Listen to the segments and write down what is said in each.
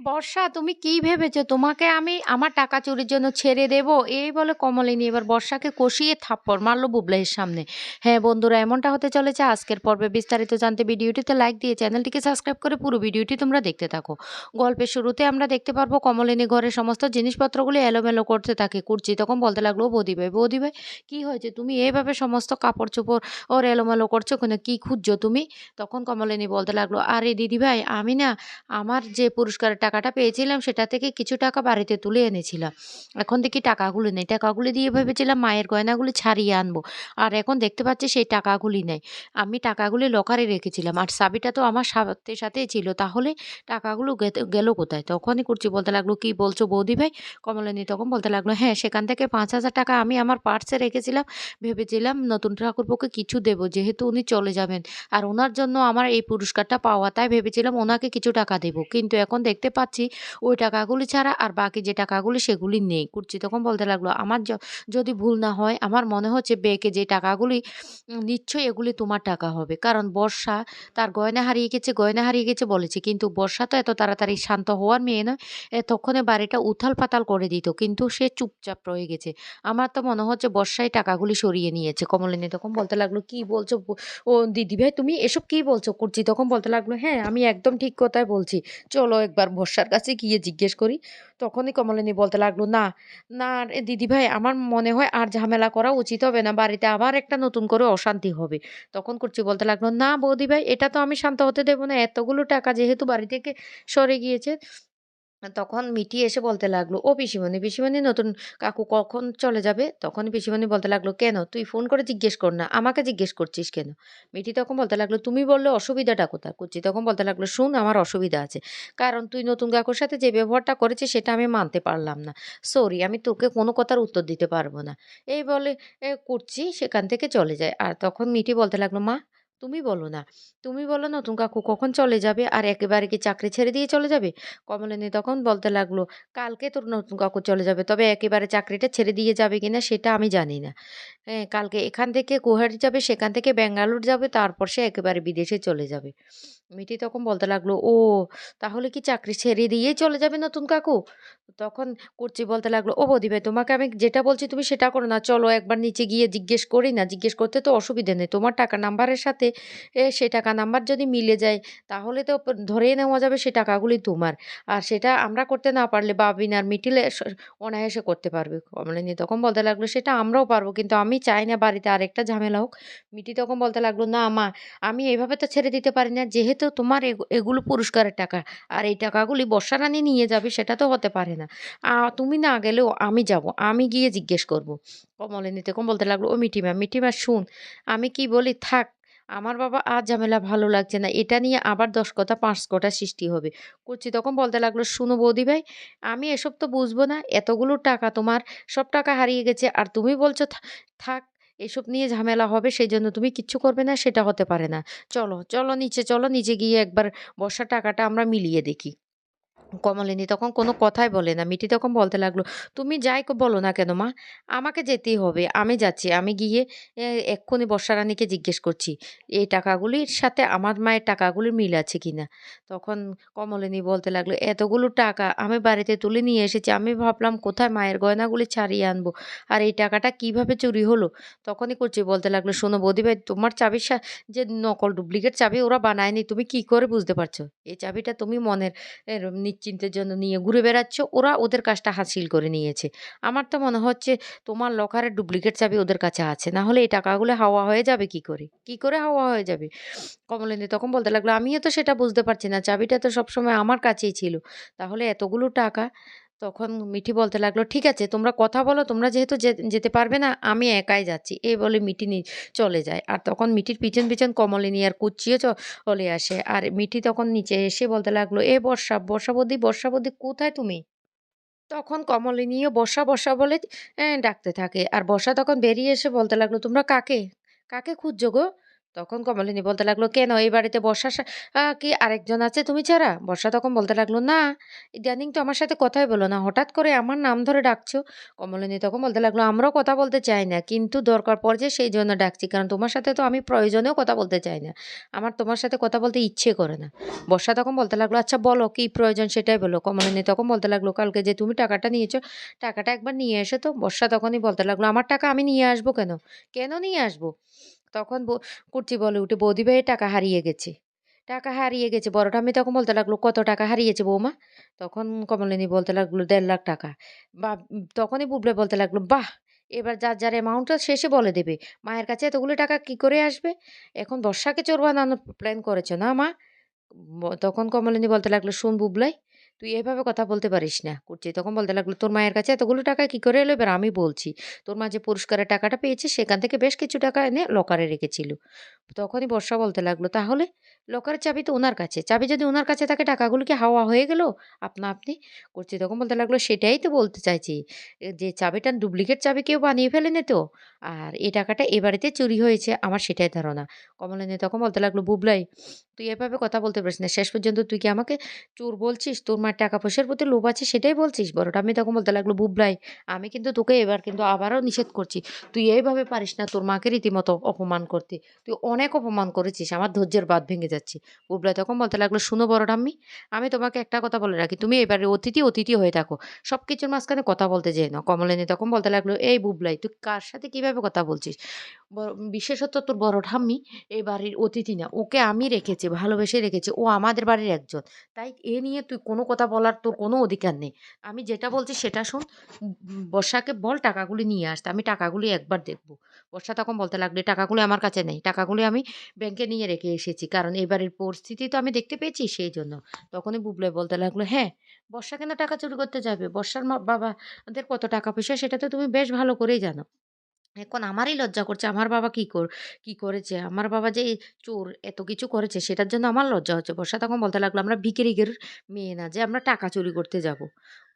বর্ষা, তুমি কি ভেবেছো? তোমাকে আমি আমার টাকা চুরির জন্য ছেড়ে দেব? এই বলে কমলিনী এবার বর্ষাকে কষিয়ে থাপ্পড় মারলো বুবলাইয়ের সামনে। হ্যাঁ বন্ধুরা, এমনটা হতে চলেছে। আজকের পর্বে বিস্তারিত জানতে ভিডিওটিতে লাইক দিয়ে চ্যানেলটিকে সাবস্ক্রাইব করে পুরো ভিডিওটি তোমরা দেখতে থাকো। গল্পের শুরুতে আমরা দেখতে পারব কমলিনী ঘরের সমস্ত জিনিসপত্রগুলি এলোমেলো করতে থাকে। কুর্চি তখন বলতে লাগল বৌদি ভাই, বৌদি কী হয়েছে? তুমি এইভাবে সমস্ত কাপড় চোপড় ওর এলোমেলো করছ কেন? কী খুঁজছো তুমি? তখন কমলিনী বলতে লাগল, আরে দিদি ভাই, আমি না আমার যে পুরস্কারের টাকাটা পেয়েছিলাম, সেটা থেকে কিছু টাকা বাড়িতে তুলে এনেছিলাম। এখন দেখি টাকাগুলি নেই। টাকাগুলি দিয়ে ভেবেছিলাম মায়ের গয়নাগুলি ছাড়িয়ে আনব। আর এখন দেখতে পাচ্ছি সেই টাকাগুলি নেই। আমি টাকাগুলি লকারে রেখেছিলাম। আর চাবিটা তো আমার সাথে সাথেই ছিল। তাহলে টাকাগুলো গেল কোথায়? তখনই করছি বলতে লাগল, কি বলছো বৌদি ভাই? কমলিনী তখন বলতে লাগল হ্যাঁ সেখান থেকে পাঁচ হাজার টাকা আমি আমার পার্সে রেখেছিলাম। ভেবেছিলাম নতুন ঠাকুরপোকে কিছু দেবো। যেহেতু উনি চলে যাবেন। আর ওনার জন্য আমার এই পুরস্কারটা পাওয়া, তাই ভেবেছিলাম ওনাকে কিছু টাকা দেবো। কিন্তু এখন দেখতে পাচ্ছি, ওই টাকাগুলি ছাড়া আর বাকি যে টাকাগুলি সেগুলি নেই। কুর্চি তখন বলতে লাগল, আমার যদি ভুল না হয়, আমার মনে হচ্ছে বেকে যে টাকাগুলি নিশ্চয়ই এগুলি তোমার টাকা হবে। কারণ বর্ষা তার গয়না হারিয়ে গেছে, গয়না হারিয়ে গেছে বলেছে। কিন্তু বর্ষা তো এত তাড়াতাড়ি শান্ত হওয়ার মেয়ে নয়, এতক্ষণে বাড়িটা উথাল পাতাল করে দিত। কিন্তু সে চুপচাপ রয়ে গেছে। আমার তো মনে হচ্ছে বর্ষায় টাকাগুলি সরিয়ে নিয়েছে। কমলিনী তখন বলতে লাগল, কি বলছো ও দিদিভাই, তুমি এসব কি বলছো? কুর্চি তখন বলতে লাগল হ্যাঁ আমি একদম ঠিক কথাই বলছি। চলো একবার বর্ষার কাছে গিয়ে জিজ্ঞেস করি। তখনই কমলিনী বলতে লাগল, না না দিদি ভাই আমার মনে হয় আর ঝামেলা করা উচিত হবে না। বাড়িতে আবার একটা নতুন করে অশান্তি হবে। তখন করছি বলতে লাগল, না বৌদি ভাই এটা তো আমি শান্ত হতে দেবো না। এতগুলো টাকা যেহেতু বাড়ি থেকে সরে গিয়েছে তখন মিটি এসে বলতে লাগল ও পিসিমণি পিসিমণি নতুন কাকু কখন চলে যাবে? তখন পিসিমণি বলতে লাগল কেন? তুই ফোন করে জিজ্ঞেস কর না আমাকে জিজ্ঞেস করছিস কেন? মিটি তখন বলতে লাগল তুমি বললে অসুবিধাটা কোথায়? কুচি তখন বলতে লাগল শুন আমার অসুবিধা আছে। কারণ তুই নতুন কাকুর সাথে যে ব্যবহারটা করেছিস সেটা আমি মানতে পারলাম না। সরি আমি তোকে কোনো কথার উত্তর দিতে পারব না। এই বলে এ, কুর্চি সেখান থেকে চলে যায়। আর তখন মিটি বলতে লাগল মা তুমি বলো না। তুমি বলো নতুন কাকু কখন চলে যাবে? আর একেবারে কি চাকরি ছেড়ে দিয়ে চলে যাবে? কমলিনী তখন বলতে লাগল, কালকে তোর নতুন কাকু চলে যাবে, তবে একেবারে চাকরিটা ছেড়ে দিয়ে যাবে কিনা সেটা আমি জানি না। হ্যাঁ কালকে এখান থেকে গুয়াহাটি যাবে, সেখান থেকে ব্যাঙ্গালোর যাবে, তারপর সে একেবারে বিদেশে চলে যাবে। মিটি তখন বলতে লাগল, ও, তাহলে কি চাকরি ছেড়ে দিয়েই চলে যাবে নতুন কাকু? তখন কুর্চি বলতে লাগল, ও বৌদি ভাই, তোমাকে আমি যেটা বলছি তুমি সেটা করো না, চলো একবার নিচে গিয়ে জিজ্ঞেস করি না, জিজ্ঞেস করতে তো অসুবিধে নেই। তোমার টাকা নাম্বারের সাথে সে টাকা নাম্বার যদি মিলে যায়, তাহলে তো ধরে নেওয়া যাবে সে টাকাগুলি তোমার। আর সেটা আমরা করতে না পারলে বাবিন আর মিটিলে অনায়াসে করতে পারবে। কমলিনী তখন বলতে লাগল, সেটা আমরাও পারব, কিন্তু আমি চাই না বাড়িতে আরেকটা ঝামেলা হোক। মিটি তখন বলতে লাগল, না মা, আমি এইভাবে তো ছেড়ে দিতে পারি না, যেহেতু তোমার এগু- এগুলো পুরস্কারের টাকা। আর এই টাকাগুলি বর্ষা রানী নিয়ে যাবে সেটা তো হতে পারে না। তুমি না গেলেও আমি যাব, আমি গিয়ে জিজ্ঞেস করব। কমলিনী তখন বলতে লাগল, ও মিটিমা মিটিমা শুন, আমি কি বলি, থাক, আমার বাবা আর ঝামেলা ভালো লাগছে না, এটা নিয়ে আবার দশ কথা পাঁচ কথা সৃষ্টি হবে। কুচি তখন বলতে লাগল, শুনো বৌদি ভাই, আমি এসব তো বুঝব না, এতগুলো টাকা তোমার, সব টাকা হারিয়ে গেছে, আর তুমি বলছো থাক এসব নিয়ে ঝামেলা হবে সেই জন্য তুমি কিচ্ছু করবে না, সেটা হতে পারে না। চলো চলো নিচে চলো, নিচে গিয়ে একবার বসার টাকাটা আমরা মিলিয়ে দেখি। কমলিনী। তখন কোনো কথাই বলে না। মিটি তখন বলতে লাগল, তুমি যাই বলো না কেন মা? আমাকে যেতেই হবে। আমি যাচ্ছি। আমি গিয়ে এক্ষুনি বর্ষা রানীকে জিজ্ঞেস করছি, এই টাকাগুলির সাথে আমার মায়ের টাকাগুলির মিল আছে কি না তখন কমলিনী বলতে লাগল, এতগুলো টাকা আমি বাড়িতে তুলে নিয়ে এসেছি। আমি ভাবলাম কোথায় মায়ের গয়নাগুলি ছাড়িয়ে আনব? আর এই টাকাটা কীভাবে চুরি হলো? তখনই করছি বলতে লাগল, শোনো বৌদি ভাই তোমার চাবির যে নকল ডুপ্লিকেট চাবি ওরা বানায়নি, তুমি কি করে বুঝতে পারছ? এই চাবিটা তুমি মনের নিশ্চিন্তের জন্য নিয়ে ঘুরে বেড়াচ্ছ, ওরা ওদের কাজটা হাসিল করে নিয়েছে। আমার তো মনে হচ্ছে তোমার লকারের ডুপ্লিকেট চাবি ওদের কাছে আছে, না হলে এই টাকাগুলো হাওয়া হয়ে যাবে কি করে? কি করে হাওয়া হয়ে যাবে? কমলেন্দু তখন বলতে লাগল, আমিও তো সেটা বুঝতে পারছি না, চাবিটা তো সবসময় আমার কাছেই ছিল। তাহলে এতগুলো টাকা তখন মিঠি বলতে লাগল, ঠিক আছে, তোমরা কথা বলো, তোমরা যেহেতু যেতে পারবে না, আমি একাই যাচ্ছি। এই বলে মিঠি চলে যায়। আর তখন মিঠির পিছন পিছন কমলিনী আর কুচিও চ- চলে আসে। আর মিঠি তখন নিচে এসে বলতে লাগল, এ বর্ষা বর্ষাবতী বর্ষাবতী কোথায় তুমি? তখন কমলিনীও বর্ষা বর্ষা বলে ডাকতে থাকে। আর বর্ষা তখন বেরিয়ে এসে বলতে লাগল, তোমরা কাকে কাকে খুঁজছো গো? তখন কমলিনী বলতে লাগল, "কেন এই বাড়িতে বর্ষা কি আরেকজন আছে তুমি ছাড়া?" বর্ষা তখন বলতে লাগল, "না, ইদানিং তো আমার সাথে কথাই বলো না। হঠাৎ করে আমার নাম ধরে ডাকছো।" কমলিনী তখন বলতে লাগল, "আমরাও কথা বলতে চাই না। কিন্তু দরকার পড়ছে সেইজন্য ডাকছি। কারণ তোমার সাথে তো আমি প্রয়োজনেও কথা বলতে চাই না। আমার তোমার সাথে কথা বলতে ইচ্ছে করে না।" বর্ষা তখন বলতে লাগল, "আচ্ছা বলো কি প্রয়োজন সেটাই বলো।" কমলিনী তখন বলতে লাগল, "কালকে যে তুমি টাকাটা নিয়েছো, টাকাটা একবার নিয়ে এসো তো।" বর্ষা তখনই বলতে লাগল, "আমার টাকা আমি নিয়ে আসব কেন? কেন নিয়ে আসব?" তখন কুর্চি বলে উঠে, "বৌদি ভাইয়ের টাকা হারিয়ে গেছে। টাকা হারিয়ে গেছে।" বড় ঠাম্মি তখন বলতে লাগল, "কত টাকা হারিয়েছে বৌমা?" তখন কমলিনী বলতে লাগল, দেড় লাখ টাকা।" বা তখনই বুবলাই বলতে লাগল, "বাহ! এবার যার, যার অ্যামাউন্টটা শেষে বলে দেবে। মায়ের কাছে এতগুলো টাকা কি করে আসবে? এখন বর্ষাকে চোর বানানোর প্ল্যান করেছ না মা?" তখন কমলিনী বলতে লাগল, "শোন বুবলাই, তুই এভাবে কথা বলতে পারিস না।" কুর্চি তখন বলতে লাগল, "তোর মায়ের কাছে এতগুলো টাকা কি করে এলো? এবার আমি বলছি। তোর মা যে পুরস্কারের টাকাটা পেয়েছে সেখান থেকে বেশ কিছু টাকা এনে লকারে রেখেছিল।" তখনই বর্ষা বলতে লাগল, "তাহলে? লকারের চাবি তো উনার কাছে। চাবি যদি ওনার কাছে থাকে টাকাগুলো কি হাওয়া হয়ে গেল আপনা আপনি?" কুর্চি তখন বলতে লাগল, "সেটাই তো বলতে চাইছি। যে চাবিটা ডুপ্লিকেট চাবি কেউ বানিয়ে ফেলেনি তো? আর এই টাকাটা এ বাড়িতে চুরি হয়েছে আমার সেটাই ধারণা।" কমলিনী তখন বলতে লাগল, "বুবলাই, তুই এভাবে কথা বলতে পারিস না। শেষ পর্যন্ত তুই কি আমাকে চোর বলছিস? তোর মার টাকা-পয়সার প্রতি লোভ আছে সেটাই বলছিস?" বড়টা আমি তখন বলতে লাগল, "বুবলাই, আমি কিন্তু তোকে এবার কিন্তু আবারও নিষেধ করছি। তুই এইভাবে পারিস না তোর মাকে রীতিমতো অপমান করতে। তুই অনেক অপমান করেছিস। আমার ধৈর্যের বাদ ভেঙে যাচ্ছে।" বুবলাই তখন বলতে লাগল, শুনো বড় ঠাম্মি, আমি তোমাকে একটা কথা বলে রাখি। তুমি এবারে অতিথি, অতিথি হয়ে থাকো। সব কিছুর মাঝখানে কথা বলতে যেও না।" কমলিনী তখন বলতে লাগল, "এই বুবলাই, তুই কার সাথে কীভাবে কথা বলছিস? বিশেষত তোর বড় ঠাম্মি এই বাড়ির অতিথি না। ওকে আমি রেখেছি, ভালোবেসে রেখেছি। ও আমাদের বাড়ির একজন। তাই এ নিয়ে তুই কোনো কথা বলার তোর কোনো অধিকার নেই। আমি যেটা বলছি সেটা শোন। বর্ষাকে বল টাকাগুলি নিয়ে আসতে। আমি টাকাগুলি একবার দেখব।" বর্ষা তখন বলতে লাগলে টাকাগুলি আমার কাছে নেই। টাকাগুলি আমি ব্যাংকে নিয়ে রেখে এসেছি। কারণ এবারের পরিস্থিতি তো আমি দেখতে পেয়েছি সেই জন্য তখনই বুবলে বলতে লাগল, "হ্যাঁ, বর্ষা কেন টাকা চুরি করতে যাবে? বর্ষার মা বাবাদের কত টাকা-পয়সা সেটা তো তুমি বেশ ভালো করেই জানো। এখন আমারই লজ্জা করছে। আমার বাবা কি কর কি করেছে? আমার বাবা যে চোর এত কিছু করেছে সেটার জন্য আমার লজ্জা হচ্ছে।" বর্ষা তখন বলতে লাগল, "আমরা ভিখিরিগির মেয়ে না যে আমরা টাকা চুরি করতে যাব।"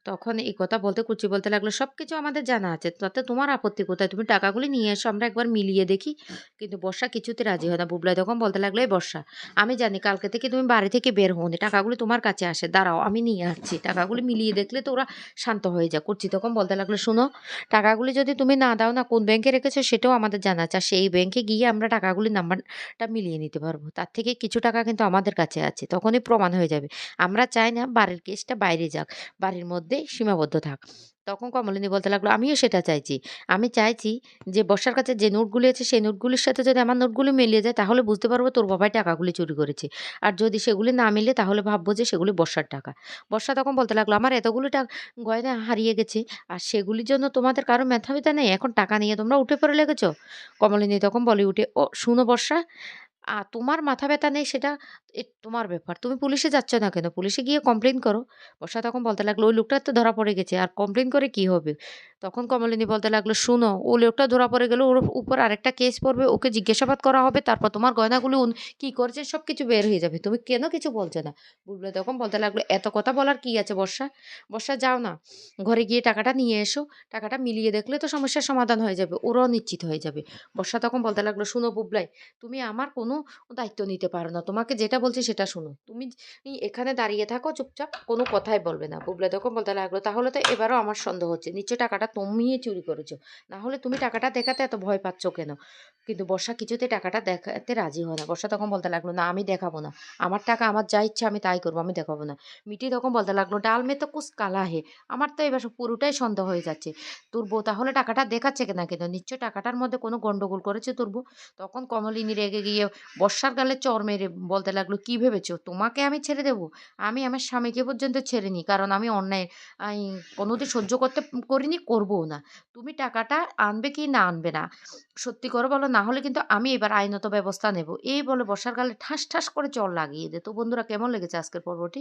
তখন এই কথা বলতে কুচি বলতে লাগল, সব কিছু আমাদের জানা আছে। তাতে তোমার আপত্তি কোথায়? তুমি টাকাগুলি নিয়ে এসো আমরা একবার মিলিয়ে দেখি।" কিন্তু বর্ষা কিছুতে রাজি হয় না। বুবলাই তখন বলতে লাগল, "এই বর্ষা, আমি জানি কালকে থেকে তুমি বাড়ি থেকে বের হওনি। টাকাগুলি তোমার কাছে আসে। দাঁড়াও আমি নিয়ে আসছি। টাকাগুলি মিলিয়ে দেখলে তো ওরা শান্ত হয়ে যায়।" কুচি তখন বলতে লাগল, "শোনো, টাকাগুলি যদি তুমি না দাও না কোন ব্যাংকে রেখেছো সেটাও আমাদের জানা আছে। সেই ব্যাংকে গিয়ে আমরা টাকাগুলির নাম্বারটা মিলিয়ে নিতে পারব। তার থেকে কিছু টাকা কিন্তু আমাদের কাছে আছে। তখনই প্রমাণ হয়ে যাবে। আমরা চাই না বাড়ির কেসটা বাইরে যাক। বাড়ির মধ্যেই সীমাবদ্ধ থাক।" তখন কমলিনী বলতে লাগল, "আমিও সেটা চাইছি। আমি চাইছি যে বর্ষার কাছে যে নোটগুলি আছে সেই নোটগুলির সাথে যদি আমার নোটগুলি মিলিয়ে যায় তাহলে বুঝতে পারব তোর বাবাই টাকাগুলি চুরি করেছে। আর যদি সেগুলি না মিলে তাহলে ভাববো যে সেগুলি বর্ষার টাকা।" বর্ষা তখন বলতে লাগল, "আমার এতগুলি টাকা গয়না হারিয়ে গেছে। আর সেগুলির জন্য তোমাদের কারও মাথা-ব্যথা নেই? এখন টাকা নিয়ে তোমরা উঠে পড়ে লেগেছ?" কমলিনী তখন বলে উঠে, "ও শুনো বর্ষা, তোমার মাথা ব্যথা নেই সেটা তোমার ব্যাপার। তুমি পুলিশে যাচ্ছ না কেন? পুলিশে গিয়ে কমপ্লেন করো।" বর্ষা তখন বলতে লাগল, "ওই লোকটা তো ধরা পড়ে গেছে। আর কমপ্লেন করে কি হবে?" তখন কমলিনী বলতে লাগল, "শোনো, ও লোকটা ধরা পড়ে গেলে ওর উপর আরেকটা কেস পড়বে। ওকে জিজ্ঞাসাবাদ করা হবে। তারপর তোমার গয়নাগুলো কি করেছে সবকিছু বের হয়ে যাবে। তুমি কেন কিছু বলছো না?" বুবলাই তখন বলতে লাগল, "এত কথা বলার কি আছে বর্ষা? বর্ষা যাও না। ঘরে গিয়ে টাকাটা নিয়ে এসো। টাকাটা মিলিয়ে দেখলে তো সমস্যার সমাধান হয়ে যাবে। ওরাও নিশ্চিত হয়ে যাবে।" বর্ষা তখন বলতে লাগল, "শোনো বুবলাই, তুমি আমার কোনো দায়িত্ব নিতে পারো না। তোমাকে যেটা বলছি সেটা শোনো। তুমি এখানে দাঁড়িয়ে থাকো চুপচাপ, কোনো কথাই বলবে না।" বুবলাই তখন বলতে লাগল, "তাহলে তো এবারও আমার সন্দেহ হচ্ছে। নিশ্চয়ই টাকাটা তুমিই চুরি করেছ। না হলে তুমি টাকাটা দেখাতে এত ভয় পাচ্ছ কেন?" কিন্তু বর্ষা কিছুতে টাকাটা দেখাতে রাজি হয় না। বর্ষা তখন বলতে লাগল, "না আমি দেখাবো না। আমার টাকা আমার যা ইচ্ছা আমি তাই করব। আমি দেখাবো না।" মিটি তখন বলতে লাগল, "ডাল মে তো কুস কালা হে।" আমার তো এবার পুরোটাই সন্দেহ হয়ে যাচ্ছে। তোর বউ তাহলে টাকাটা দেখাচ্ছে কেন? নিশ্চয়ই টাকাটার মধ্যে কোনো গন্ডগোল করেছে তোর বউ। তখন কমলিনী রেগে গিয়ে বর্ষার গালে চর মেরে বলতে লাগল, "কি ভেবেছো? তোমাকে আমি ছেড়ে দেব? আমি আমার স্বামীকে পর্যন্ত ছেড়ে নিই কারণ আমি অন্যায় কোনোদিন সহ্য করতে করিনি, করবও না। তুমি টাকাটা আনবে কি না আনবে না? সত্যি করে বলো না হলে কিন্তু আমি এবার আইনত ব্যবস্থা নেব।" এই বলে বর্ষার গালে ঠাস, ঠাস করে চর লাগিয়ে দে তো বন্ধুরা কেমন লেগেছে আজকের পর্বটি?